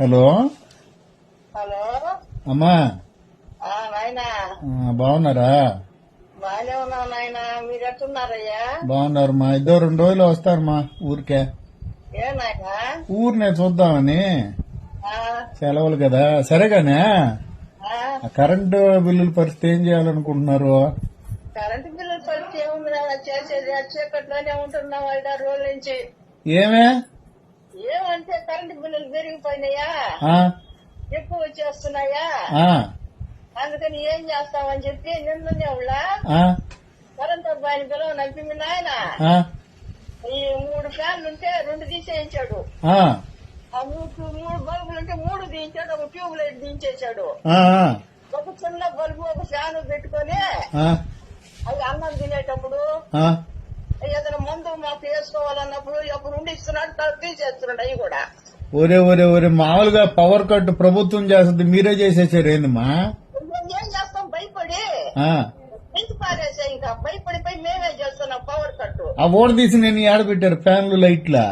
Hello? Hello? అమ్మా. బాగున్నారా? బాగానే ఉన్నావు నాయనా. మీరు ఎట్టున్నారయ్యా బాగున్నారు మా. ఇద్దరు రెండు రోజులు వస్తారు మా ఊరికే ఊరినే చూద్దామని. సెలవులు కదా. సరేగానే? కరెంటు బిల్లుల పరిస్థితి ఏం చేయాలనుకుంటున్నారు? కరెంటు బిల్లు పరిస్థితి ఏముంది చేసేది ఉంటున్నాం రోజుల నుంచి. ఏమే? కరెంటు బిల్లులు పెరిగిపోయినాయా ఎక్కువ వచ్చేస్తున్నాయా? అందుకని ఏం చేస్తామని చెప్పి నిన్ననే ఉళ్ళ? కరెంట్ అబ్బాయిని పిలవ నమ్మి నాయన? ఈ మూడు ఫ్యాన్లు ఉంటే రెండు తీసేయించాడు. ఆ, మూడు మూడు బల్బులు ఉంటే మూడు దించాడు ఒక ట్యూబ్ లైట్ దించేశాడు ఒక చిన్న బల్బు ఒక ఫ్యాన్ పెట్టుకొని అవి అన్నం తినేటప్పుడు. ఏదైనా మందు మాకు వేసుకోవాలన్నప్పుడు ఎప్పుడు ఉండి ఇస్తున్నాడు తర్వాత తీసేస్తున్నాడు అవి కూడా. ఒరే ఒరే ఒరే మామూలుగా పవర్ కట్ ప్రభుత్వం చేస్తుంది మీరే చేసేసారు ఏందమ్మా? ఏం చేస్తాం? భయపడి. మేమే చేస్తున్నాం పవర్ కట్టు ఆ ఓడ తీసి నేను ఏడ పెట్టారు ఫ్యాన్లు లైట్లా.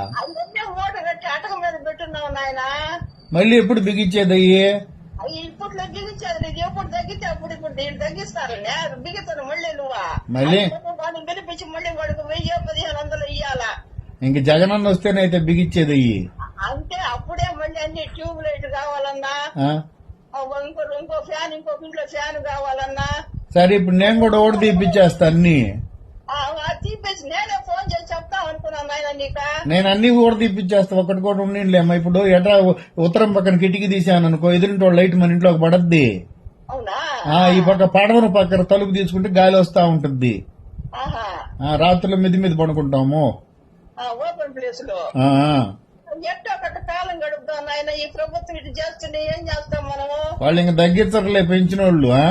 కట్టి అటక మీద పెట్టున్నావు నాయన. మళ్ళీ ఎప్పుడు బిగించేది అయ్యి? ఇప్పట్లో దిగించేది నీకు ఎప్పుడు తగ్గితే అప్పుడు ఇప్పుడు దీన్ని తగ్గిస్తారు బిగుతాను మళ్ళీ నువ్వా? మళ్ళీ? మళ్ళీ వాడికి వెయ్యి పదిహేను వందలు ఇయ్యాలా? ఇంక జగనన్న వస్తేనైతే బిగించేది అయ్యి. మళ్ళీ అన్ని ట్యూబ్ లైట్ కావాలన్నా. ఇంకో ఇంకో ఫ్యాన్ ఇంకొక ఇంట్లో ఫ్యాన్ కావాలన్నా. సరే ఇప్పుడు నేను కూడా ఓడి తీపిచ్చేస్తా అన్ని. తీపేసి నేనే ఫోన్ చేసి చెప్తా అనుకున్నాను నీక. నేను అన్ని ఓడ తీపిచ్చేస్తా ఒకటి కూడా ఉండిలేమ్మా ఇప్పుడు ఎట్లా ఉత్తరం పక్కన కిటికీ తీసాను అనుకో ఎదురింటి లైట్ మన ఇంట్లోకి పడద్ది. ఈ పక్క పడవన పక్కన తలుపు తీసుకుంటే గాలి వస్తా ఉంటుంది రాత్రులు మిది మీద పడుకుంటాము. ఓపెన్ ప్లేస్లో. ఎట్టో ఒకటి కాలం గడుపుతాం నాయన ఈ ప్రభుత్వం ఇటు చేస్తుంటే ఏం చేస్తాం మనము? వాళ్ళు ఇంక తగ్గించరులే పెంచిన వాళ్ళు ఆ?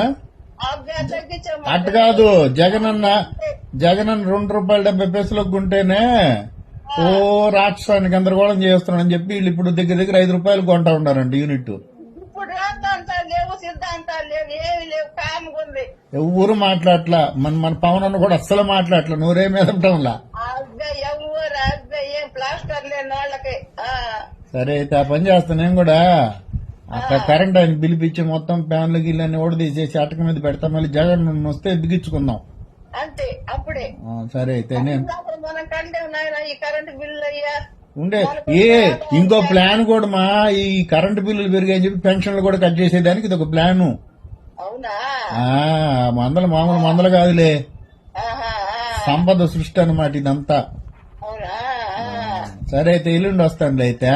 అబ్బే తగ్గించే అట్ట కాదు జగనన్న జగనన్న రెండు రూపాయల డెబ్బై పైసలకు కొంటేనే ఓ రాష్ట్రానికి గందరగోళం చేస్తున్నాడని చెప్పి వీళ్ళు ఇప్పుడు దగ్గర దగ్గర ఐదు రూపాయలు కొంటా ఉన్నారండి యూనిట్. ఎవరు మాట్లాడట్లా? మన మన పవన్ అన్న కూడా అస్సలు మాట్లాడట్లా నూరే మీద సరే అయితే ఆ పని చేస్తా నేను కూడా. అక్కడ కరెంట్ ఆయన పిలిపించి మొత్తం ఫ్యాన్లు గిల్లని ఓడి తీసేసి అటక మీద పెడతా మళ్ళీ జగన్ వస్తే బిగించుకుందాం. అంతే అప్పుడే. సరే అయితే నేను ఉండే. ఏ ఇంకో ప్లాన్ కూడా మా ఈ కరెంటు బిల్లులు పెరిగాయని చెప్పి పెన్షన్లు కూడా కట్ చేసేదానికి ఇది ఒక ప్లాను మందలు మామూలు మందలు కాదులే. సంపద సృష్టి అన్నమాట ఇదంతా. సరే అయితే ఎల్లుండి వస్తానులే అయితే